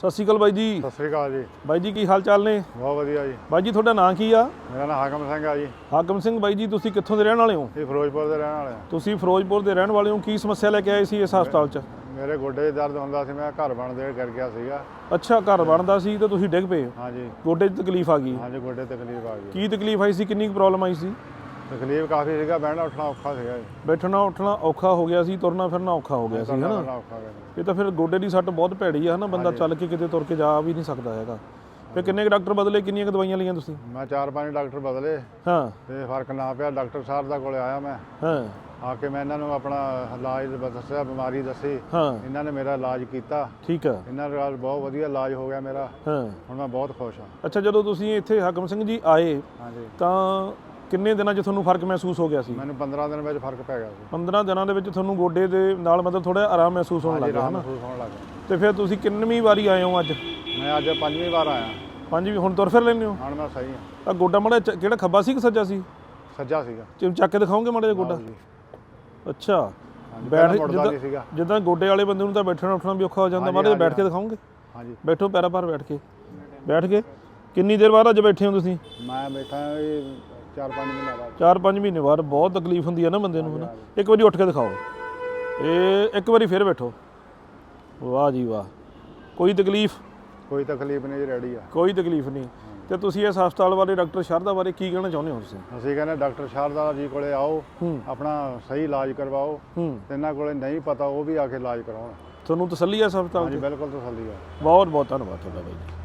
ਸਤਿ ਸ਼੍ਰੀ ਅਕਾਲ ਬਾਈ ਜੀ। ਸਤਿ ਸ੍ਰੀ ਅਕਾਲ ਜੀ। ਬਾਈ ਜੀ ਕੀ ਹਾਲ ਚਾਲ ਨੇ? ਬਹੁਤ ਵਧੀਆ ਜੀ। ਬਾਈ ਜੀ ਤੁਹਾਡਾ ਨਾਂ ਕੀ ਆ? ਮੇਰਾ ਨਾਮ ਹਾਕਮ ਸਿੰਘ ਆ ਜੀ। ਹਾਕਮ ਸਿੰਘ ਬਾਈ ਜੀ ਤੁਸੀਂ ਕਿੱਥੋਂ ਦੇ ਰਹਿਣ ਵਾਲੇ ਹੋ? ਇਹ ਫਿਰੋਜ਼ਪੁਰ ਦੇ ਰਹਿਣ ਵਾਲੇ ਆ ਤੁਸੀਂ ਫਿਰੋਜ਼ਪੁਰ ਦੇ ਰਹਿਣ ਵਾਲੇ ਹੋ। ਕੀ ਸਮੱਸਿਆ ਲੈ ਕੇ ਆਏ ਸੀ ਇਸ ਹਸਪਤਾਲ 'ਚ? ਮੇਰੇ ਗੋਡੇ 'ਚ ਦਰਦ ਹੁੰਦਾ ਸੀ ਮੈਂ ਘਰ ਬਣਦੇ ਕਰ ਗਿਆ ਸੀਗਾ। ਅੱਛਾ ਘਰ ਬਣਦਾ ਸੀ ਤੇ ਤੁਸੀਂ ਡਿੱਗ ਪਏ ਹਾਂਜੀ। ਗੋਡੇ 'ਚ ਤਕਲੀਫ ਆ ਗਈ? ਹਾਂਜੀ ਗੋਡੇ ਤਕਲੀਫ ਆ ਗਈ। ਕੀ ਤਕਲੀਫ ਆਈ ਸੀ? ਕਿੰਨੀ ਕੁ ਪ੍ਰੋਬਲਮ ਆਈ ਸੀ? ਤਕਲੀਫ ਕਾਫੀ ਸੀਗਾ ਬਹਿਣਾ ਉੱਠਣਾ ਔਖਾ ਸੀਗਾ ਜੀ। ਬੈਠਣਾ ਉੱਠਣਾ ਔਖਾ ਹੋ ਗਿਆ ਸੀ ਤੁਰਨਾ ਫਿਰਨਾ ਔਖਾ ਹੋ ਗਿਆ ਸੀ ਤੁਰਨਾ ਹਨਾ? ਇਹ ਤਾਂ ਫਿਰ ਗੋਡੇ ਦੀ ਸੱਟ ਬਹੁਤ ਭੈੜੀ ਆ ਹਨਾ? ਬੰਦਾ ਚੱਲ ਕੇ ਕਿਤੇ ਤੁਰ ਕੇ ਜਾ ਵੀ ਨਹੀਂ ਸਕਦਾ ਹੈਗਾ। ਫਿਰ ਕਿੰਨੇ ਕੁ ਡਾਕਟਰ ਬਦਲੇ ਕਿੰਨੀਆਂ ਕੁ ਦਵਾਈਆਂ ਲਈਆਂ ਤੁਸੀਂ? ਮੈਂ ਚਾਰ ਪੰਜ ਡਾਕਟਰ ਬਦਲੇ। ਹਾਂ। ਤੇ ਫ਼ਰਕ ਨਾ ਪਿਆ ਡਾਕਟਰ ਸਾਹਿਬ ਦਾ ਕੋਲੇ ਆਇਆ ਮੈਂ। ਹਾਂ। ਆ ਕੇ ਮੈਂ ਇਹਨਾਂ ਨੂੰ ਆਪਣਾ ਇਲਾਜ ਦੱਸਿਆ ਬਿਮਾਰੀ ਦੱਸੀ। ਹਾਂ। ਇਹਨਾਂ ਨੇ ਮੇਰਾ ਇਲਾਜ ਕੀਤਾ। ਠੀਕ ਆ। ਇਹਨਾਂ ਨਾਲ ਬਹੁਤ ਵਧੀਆ ਇਲਾਜ ਹੋ ਗਿਆ ਮੇਰਾ। ਹਾਂ। ਹੁਣ ਮੈਂ ਬਹੁਤ ਖੁਸ਼ ਹਾਂ। ਅੱਛਾ ਜਦੋਂ ਤੁਸੀਂ ਇੱਥੇ ਹਾਕਮ ਸਿੰਘ ਜੀ ਆਏ ਹਾਂਜੀ। ਤਾਂ ਕਿੰਨੇ ਦਿਨਾਂ 'ਚ ਤੁਹਾਨੂੰ ਫ਼ਰਕ ਮਹਿਸੂਸ ਹੋ ਗਿਆ ਸੀ? ਮੈਨੂੰ 15 ਦਿਨ ਵਿੱਚ ਫ਼ਰਕ ਪੈ ਗਿਆ ਸੀ। 15 ਦਿਨਾਂ ਦੇ ਵਿੱਚ ਤੁਹਾਨੂੰ ਗੋਡੇ ਦੇ ਨਾਲ ਮਤਲਬ ਥੋੜਾ ਆਰਾਮ ਮਹਿਸੂਸ ਹੋਣ ਲੱਗਾ ਹਨਾ? ਮਹਿਸੂਸ ਹੋਣ ਲੱਗ ਗਿਆ। ਤੇ ਫਿਰ ਤੁਸੀਂ ਕਿੰਨਵੀਂ ਵਾਰੀ ਆਏ ਹੋ ਅੱਜ? ਮੈਂ ਅੱਜ ਪੰਜਵੀਂ ਵਾਰ ਆਇਆ। ਪੰਜਵੀਂ ਹੁਣ ਤੁਰ ਫਿਰ ਲੈਂਦੇ ਹੋ? ਹੁਣ ਮੈਂ ਸਹੀ ਹਾਂ। ਤਾਂ ਗੋਡਾ ਮਾੜਾ ਕਿਹੜਾ ਖੱਬਾ ਸੀ ਕਿ ਸੱਜਾ ਸੀ? ਸੱਜਾ ਸੀਗਾ। ਚ- ਚੱਕ ਕੇ ਦਿਖਾਓਗੇ ਮਾੜਾ ਜਿਹਾ ਗੋਡਾ? ਅੱਛਾ। ਬੈਠ ਜਿੱਦਾਂ ਗੋਡੇ ਵਾਲੇ ਬੰਦੇ ਨੂੰ ਤਾਂ ਬੈਠਣਾ ਉੱਠਣਾ ਵੀ ਔਖਾ ਹੋ ਜਾਂਦਾ ਮਾੜਾ ਜਿਹਾ ਬੈਠ ਕੇ ਦਿਖਾਓਗੇ? ਹਾਂਜੀ। ਬੈਠੋ ਪੈਰਾਂ ਭਾਰ ਬੈਠ ਕੇ। ਬੈਠ ਕੇ। ਕਿੰਨੀ ਦੇਰ ਬਾਅਦ ਅੱਜ ਬੈਠੇ ਹੋ ਤੁਸੀਂ? ਮੈਂ ਬੈਠਾ ਇਹ ਚਾਰ ਪੰਜ ਮਹੀਨੇ ਬਾਅਦ। 4-5 ਮਹੀਨੇ ਬਾਅਦ ਬਹੁਤ ਤਕਲੀਫ ਹੁੰਦੀ ਹੈ ਨਾ ਬੰਦੇ ਨੂੰ ਹਨਾ? ਇੱਕ ਵਾਰੀ ਉੱਠ ਕੇ ਦਿਖਾਓ। ਇਹ ਇੱਕ ਵਾਰੀ ਫਿਰ ਬੈਠੋ। ਵਾਹ ਜੀ ਵਾਹ। ਕੋਈ ਤਕਲੀਫ? ਕੋਈ ਤਕਲੀਫ ਨਹੀਂ ਜੀ ਰੈਡੀ ਆ। ਕੋਈ ਤਕਲੀਫ ਨਹੀਂ। ਤੇ ਤੁਸੀਂ ਇਸ ਹਸਪਤਾਲ ਬਾਰੇ ਡਾਕਟਰ ਸ਼ਰਦਾ ਬਾਰੇ ਕੀ ਕਹਿਣਾ ਚਾਹੁੰਦੇ ਹੋ ਤੁਸੀਂ? ਅਸੀਂ ਕਹਿੰਦੇ ਡਾਕਟਰ ਸ਼ਾਰਦਾ ਜੀ ਕੋਲੇ ਆਓ ਹੂੰ। ਆਪਣਾ ਸਹੀ ਇਲਾਜ ਕਰਵਾਓ। ਹੂੰ। ਤੇ ਇਹਨਾਂ ਕੋਲੇ ਨਹੀਂ ਪਤਾ ਉਹ ਵੀ ਆ ਕੇ ਇਲਾਜ ਕਰਾਉਣ। ਤੁਹਾਨੂੰ ਤਸੱਲੀ ਹੈ ਇਸ ਹਸਪਤਾਲ ਹਾਂਜੀ ਦੀ ਬਿਲਕੁਲ ਤਸੱਲੀ ਆ। ਬਹੁਤ ਬਹੁਤ ਧੰਨਵਾਦ ਤੁਹਾਡਾ ਬਾਈ ਜੀ।